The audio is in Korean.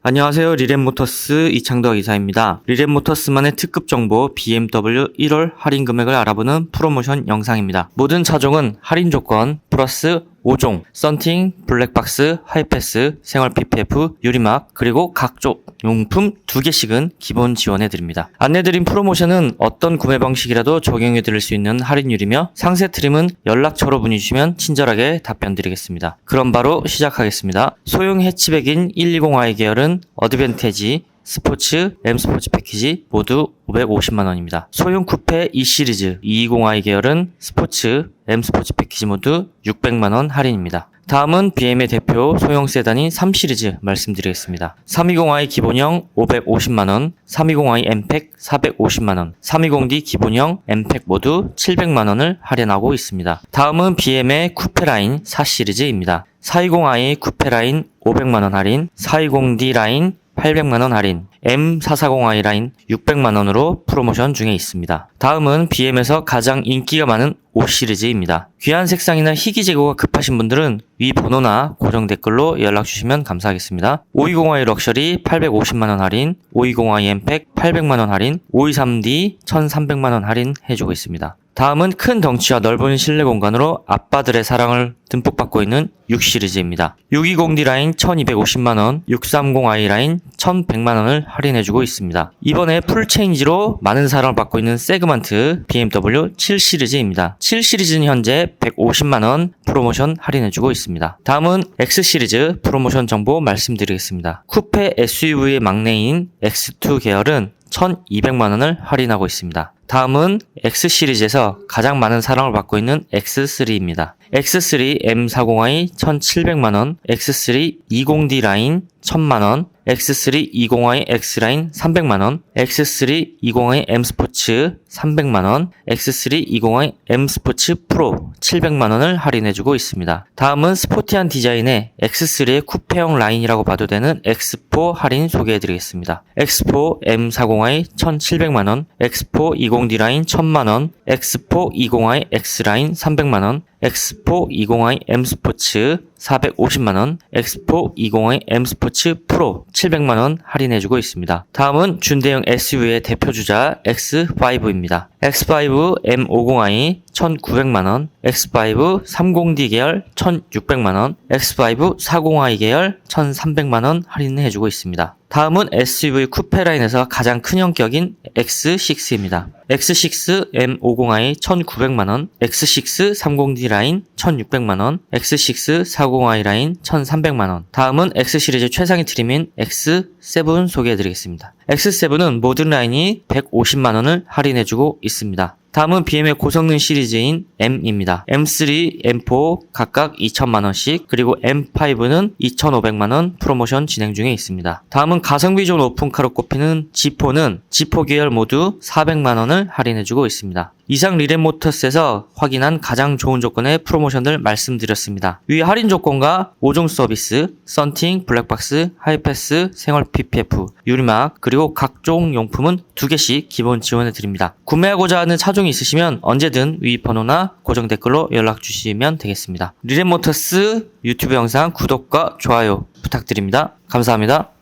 안녕하세요. 리렌모터스 이창덕 이사입니다. 리렌모터스만의 특급 정보 BMW 1월 할인 금액을 알아보는 프로모션 영상입니다. 모든 차종은 할인 조건 플러스 5종, 썬팅, 블랙박스, 하이패스, 생활 PPF, 유리막, 그리고 각종 용품 2개씩은 기본 지원해드립니다. 안내드린 프로모션은 어떤 구매 방식이라도 적용해드릴 수 있는 할인율이며 상세 트림은 연락처로 문의 주시면 친절하게 답변드리겠습니다. 그럼 바로 시작하겠습니다. 소형 해치백인 120i 계열은 어드밴테지, 스포츠, M 스포츠 패키지 모두 550만원입니다. 소형 쿠페 E 시리즈 220i 계열은 스포츠, M 스포츠 패키지 모두 600만원 할인입니다. 다음은 BM의 대표 소형 세단인 3 시리즈 말씀드리겠습니다. 320i 기본형 550만원, 320i M팩 450만원, 320D 기본형 M팩 모두 700만원을 할인하고 있습니다. 다음은 BM의 쿠페 라인 4 시리즈입니다. 420i 쿠페 라인 500만원 할인, 420D 라인 800만원 할인, M440i 라인 600만원으로 프로모션 중에 있습니다. 다음은 BM에서 가장 인기가 많은 5 시리즈입니다. 귀한 색상이나 희귀 제거가 급하신 분들은 위 번호나 고정 댓글로 연락 주시면 감사하겠습니다. 520i 럭셔리 850만원 할인, 520i 엠팩 800만원 할인, 523D 1300만원 할인 해주고 있습니다. 다음은 큰 덩치와 넓은 실내 공간으로 아빠들의 사랑을 듬뿍 받고 있는 6 시리즈입니다. 620D 라인 1250만원, 630i 라인 1100만원을 할인해주고 있습니다. 이번에 풀체인지로 많은 사랑을 받고 있는 세그먼트 BMW 7 시리즈입니다. 7 시리즈는 현재 150만원 프로모션 할인해주고 있습니다. 다음은 X 시리즈 프로모션 정보 말씀드리겠습니다. 쿠페 SUV의 막내인 X2 계열은 1200만 원을 할인하고 있습니다. 다음은 X 시리즈에서 가장 많은 사랑을 받고 있는 X3입니다. X3 M40i 1700만원, X3 20D 라인 1000만원, X3 20i X 라인 300만원, X3 20i M 스포츠 300만원, X3 20i M 스포츠 프로 700만원을 할인해주고 있습니다. 다음은 스포티한 디자인의 X3의 쿠페형 라인이라고 봐도 되는 X4 할인 소개해드리겠습니다. X4 M40i 1700만원, X4 20D 라인 1000만원, X4 20i X 라인 300만원, X4 20i M 스포츠 450만원, X4 20i M 스포츠 프로 700만원 할인해주고 있습니다. 다음은 준대형 SUV의 대표주자 X5입니다. X5 M50i 1900만원, X5 30D 계열 1600만원, X5 40i 계열 1300만원 할인해주고 있습니다. 다음은 SUV 쿠페 라인에서 가장 큰 형격인 X6입니다. X6 M50i 1900만원, X6 30D 라인 1600만원, X6 40i 라인 1300만원. 다음은 X 시리즈 최상위 트림인 X7 소개해드리겠습니다. X7은 모든 라인이 150만원을 할인해주고 있습니다. 다음은 BM의 고성능 시리즈인 M입니다. M3, M4 각각 2천만원씩 그리고 M5는 2,500만원 프로모션 진행 중에 있습니다. 다음은 가성비 좋은 오픈카로 꼽히는 G4는 G4 계열 모두 400만원을 할인해주고 있습니다. 이상 리렌모터스에서 확인한 가장 좋은 조건의 프로모션을 말씀드렸습니다. 위 할인 조건과 5종 서비스, 썬팅, 블랙박스, 하이패스, 생활 PPF, 유리막, 그리고 각종 용품은 2개씩 기본 지원해 드립니다. 구매하고자 하는 차종이 있으시면 언제든 위 번호나 고정 댓글로 연락 주시면 되겠습니다. 리렌모터스 유튜브 영상 구독과 좋아요 부탁드립니다. 감사합니다.